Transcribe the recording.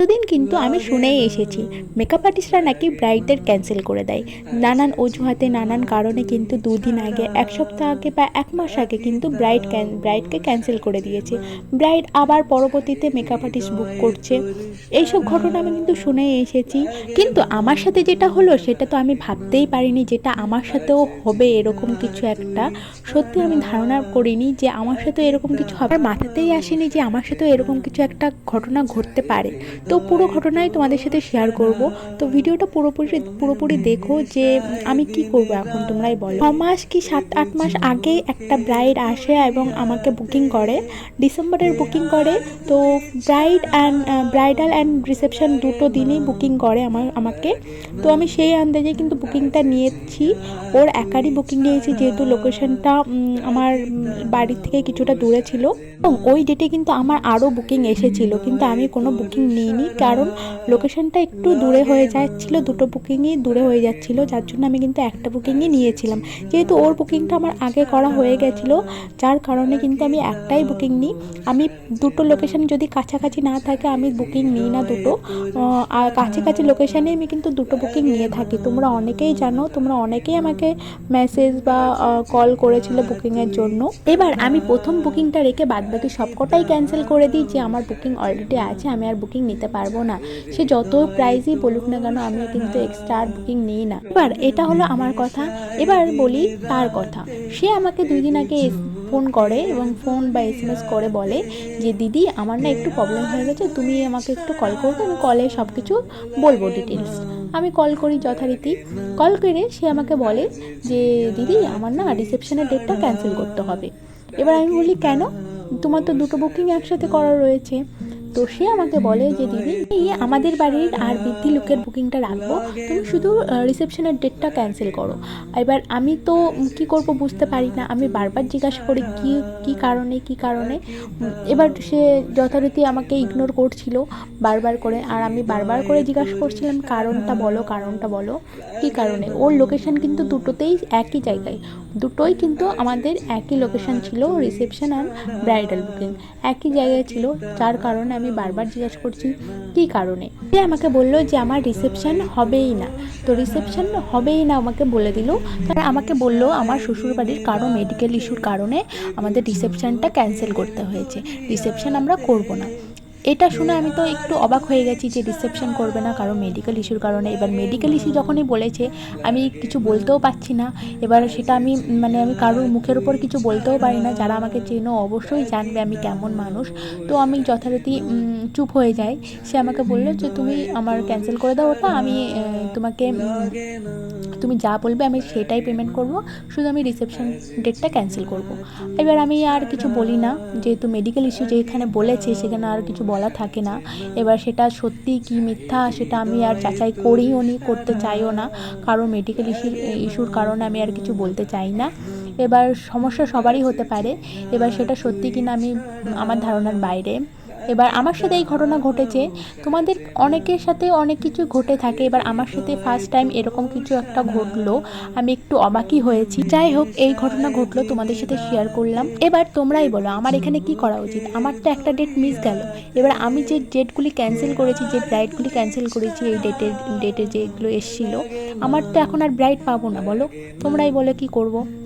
এতদিন কিন্তু আমি শুনেই এসেছি। মেকআপ আর্টিস্টরা নাকি ব্রাইডদের ক্যান্সেল করে দেয়। নানান অজুহাতে, নানান কারণে কিন্তু দুদিন আগে, এক সপ্তাহ আগে বা এক মাস আগে কিন্তু ব্রাইড ব্রাইডকে ক্যান্সেল করে দিয়েছে। ব্রাইড আবার পরবর্তীতে মেকআপ আর্টিস্ট বুক করছে। এইসব ঘটনা আমি কিন্তু শুনেই এসেছি। কিন্তু আমার সাথে যেটা হলো, সেটা তো আমি ভাবতেই পারিনি যেটা আমার সাথেও হবে এরকম কিছু একটা। সত্যি আমি ধারণা করিনি যে আমার সাথে এরকম কিছু হবে। মাথাতেই আসেনি যে আমার সাথেও এরকম কিছু একটা ঘটনা ঘটতে পারে। তো পুরো ঘটনাই তোমাদের সাথে শেয়ার করব। তো ভিডিওটা পুরোপুরি পুরোপুরি দেখো যে আমি কি করব এখন তোমরাই বলো। ছ মাস কি সাত, আট মাস আগে একটা ব্রাইড আসে এবং আমাকে বুকিং করে। ডিসেম্বরের বুকিং করে। তো bride and bridal and reception দুটো দিনই বুকিং করে আমার, আমাকে। তো আমি সেই আন্দাজে কিন্তু বুকিংটা নিয়েছি। ওর একারই বুকিং নিয়েছি যেহেতু লোকেশনটা আমার বাড়ির থেকে কিছুটা দূরে ছিল। এবং ওই ডেটে কিন্তু আমার আরও বুকিং এসেছিল। কিন্তু আমি কোনো বুকিং নিইনি। কারণ লোকেশনটা একটু দূরে হয়ে যাচ্ছিল, দুটো বুকিংই দূরে হয়ে যাচ্ছিল, যার জন্য আমি কিন্তু একটা বুকিংই নিয়েছিলাম। যেহেতু ওর বুকিংটা আমার আগে করা হয়ে গেছিল, যার কারণে কিন্তু আমি একটাই বুকিং নিই। আমি দুটো লোকেশন যদি কাছাকাছি না থাকে, আমি বুকিং নিই না দুটো। আর কাছাকাছি লোকেশানে আমি কিন্তু দুটো বুকিং নিয়ে থাকি। তোমরা অনেকেই জানো, তোমরা অনেকেই আমাকে মেসেজ বা কল করেছিল বুকিংয়ের জন্য। এবার আমি প্রথম বুকিংটা রেখে বাদবাকি সবকটাই ক্যান্সেল করে দিই, যে আমার বুকিং অলরেডি আছে, আমি আর বুকিং নিতে পারব না। সে যত প্রাইজই বলুক না কেন আমি কিন্তু এক্সট্রা বুকিং নিই না। এবার এটা হলো আমার কথা। এবার বলি তার কথা। সে আমাকে দুই দিন আগে ফোন করে এবং ফোন বা এস এম এস করে বলে যে, দিদি, আমার না একটু প্রবলেম হয়ে গেছে, তুমি আমাকে একটু কল করবে, আমি কলে সব কিছু বলব ডিটেলস আমি কল করি যথারীতি। কল করে সে আমাকে বলে যে, দিদি, আমার না রিসেপশনের ডেটটা ক্যান্সেল করতে হবে। এবার আমি বলি, কেন? তোমার তো দুটো বুকিং একসাথে করা রয়েছে। তো সে আমাকে বলে যে, দিদি আমাদের বাড়ির আর বৃদ্ধি লোকের বুকিংটা রাখব। তুমি শুধু রিসেপশনের ডেটটা ক্যান্সেল করো। এবার আমি তো কি করব বুঝতে পারি না। আমি বারবার জিজ্ঞাসা করি, কি কি কারণে কি কারণে? এবার সে যথারীতি আমাকে ইগনোর করছিল বারবার করে। আর আমি বারবার করে জিজ্ঞাসা করছিলাম, কারণটা বলো কারণটা বলো। কি কারণে? ওর লোকেশন কিন্তু দুটোতেই একই জায়গায়। দুটোই কিন্তু আমাদের একই লোকেশন ছিল রিসেপশন আর ব্রাইডাল বুকিং একই জায়গায় ছিল, যার কারণে আমি বারবার জিজ্ঞাসা করছি, কী কারণে? সে আমাকে বলল যে, আমার রিসেপশন হবেই না। তো রিসেপশন হবেই না আমাকে বলে দিল। তারা আমাকে বলল, আমার শ্বশুরবাড়ির কারও মেডিকেল ইস্যুর কারণে আমাদের রিসেপশনটা ক্যান্সেল করতে হয়েছে। রিসেপশন আমরা করব না। এটা শুনে আমি তো একটু অবাক হয়ে গেছি যে রিসেপশন করবে না কারও মেডিকেল ইস্যুর কারণে। এবার মেডিকেল ইস্যু যখনই বলেছে, আমি কিছু বলতেও পারছি না। এবার সেটা আমি মানে আমি কারোর মুখের উপর কিছু বলতেও পারি না। যারা আমাকে চেনো অবশ্যই জানবে আমি কেমন মানুষ। তো আমি যথারীতি চুপ হয়ে যাই। সে আমাকে বলল যে, তুমি আমার ক্যান্সেল করে দাও ওটা। আমি তোমাকে তুমি যা বলবে আমি সেটাই পেমেন্ট করব, শুধু আমি রিসেপশন ডেটটা ক্যান্সেল করব। এবার আমি আর কিছু বলি না, যেহেতু মেডিকেল ইস্যু যেখানে বলেছে, সেখানে আর কিছু বলা থাকে না। এবার সেটা সত্যি কি মিথ্যা, সেটা আমি আর যাচাই করিও নি, করতে চাইও না, কারণ মেডিকেল ইস্যুর ইস্যুর কারণে আমি আর কিছু বলতে চাই না। এবার সমস্যা সবারই হতে পারে, এবার সেটা সত্যি কিনা আমি, আমার ধারণার বাইরে। এবার আমার সাথে এই ঘটনা ঘটেছে। তোমাদের অনেকের সাথে অনেক কিছু ঘটে থাকে। এবার আমার সাথে ফার্স্ট টাইম এরকম কিছু একটা ঘটলো। আমি একটু অবাকই হয়েছি। যাই হোক, এই ঘটনা ঘটলো, তোমাদের সাথে শেয়ার করলাম। এবার তোমরাই বলো, আমার এখানে কি করা উচিত? আমার তো একটা ডেট মিস গেল। এবার আমি যে ডেটগুলি ক্যান্সেল করেছি, যে ব্রাইডগুলি ক্যান্সেল করেছি, এই ডেটের ডেটে যেগুলো এসেছিল, আমার তো এখন আর ব্রাইড পাবো না, বলো? তোমরাই বলো কি করব?